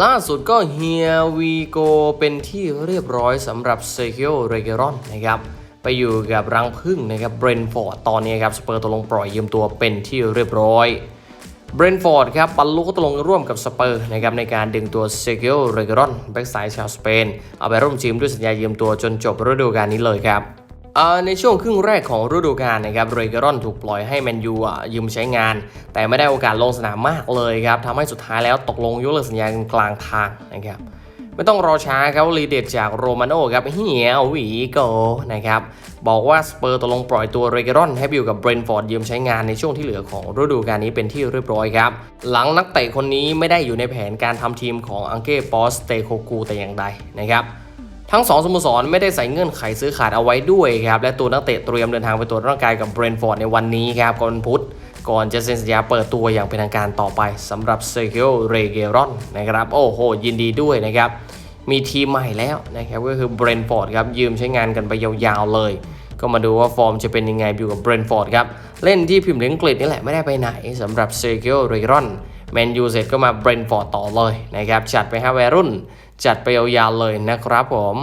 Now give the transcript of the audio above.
ล่าสุดก็เฮียวีโกเป็นที่เรียบร้อยสำหรับเซคิโอเรเกรอนนะครับไปอยู่กับรังพึ่งนะครับเบรนฟอร์ดตอนนี้ครับสเปอร์ตกลงปล่อยยืมตัวเป็นที่เรียบร้อยเบรนฟอร์ดครับบรรลุข้อตกลงร่วมกับสเปอร์นะครับในการดึงตัวเซคิโอเรเกรอนแบ็กซ้ายชาวสเปน เอาไปร่วมทีมด้วยสัญญายืมตัวจนจบฤดูกาลนี้เลยครับ ในช่วงครึ่งแรกของฤดูกาลนะครับเรเกรอนถูกปล่อยให้แมนยูยืมใช้งาน แต่ไม่ได้โอกาสลงสนามมากเลยครับทำให้สุดท้ายแล้วตกลงยกเลิกสัญญากันกลางทางนะครับไม่ต้องรอช้าครับรีเดตจากโรมาโน่ครับเฮียวีโกนะครับบอกว่าสเปอร์ตกลงปล่อยตัวเรเกรอนให้อยู่กับเบรนฟอร์ดยืมใช้งานในช่วงที่เหลือของฤดูกาลนี้เป็นที่เรียบร้อยครับ หลังนักเตะคนนี้ไม่ได้อยู่ในแผนการทำทีมของอังเก้ปอสเตโคกูแต่อย่างใดนะครับ ทั้งสองสโมสรไม่ได้ใส่เงื่อนไขซื้อขาดเอาไว้ด้วยครับ และตัวนักเตะเตรียมเดินทางไปตรวจร่างกายกับเบรนฟอร์ดในวันนี้ครับก่อนพุธก่อนจะเซ็นสัญญาเปิดตัวอย่างเป็นทางการต่อไปสำหรับเซเคิลเรเกรอนนะครับ โอ้โห ยินดีด้วยนะครับ มีทีมใหม่แล้วนะครับ ก็คือเบรนฟอร์ดครับ ยืมใช้งานกันไปยาวๆเลย ก็มาดูว่าฟอร์มจะเป็นยังไงอยู่กับเบรนฟอร์ดครับ เล่นที่พิมพ์เลิงกฤษนี่แหละไม่ได้ไปไหนสำหรับเซเคิลเรเกรอน แมนยูเสร็จก็มาเบรนฟอร์ดต่อเลยนะครับจัดไปฮะวัยรุ่น จัดไปยาวๆเลยนะครับผม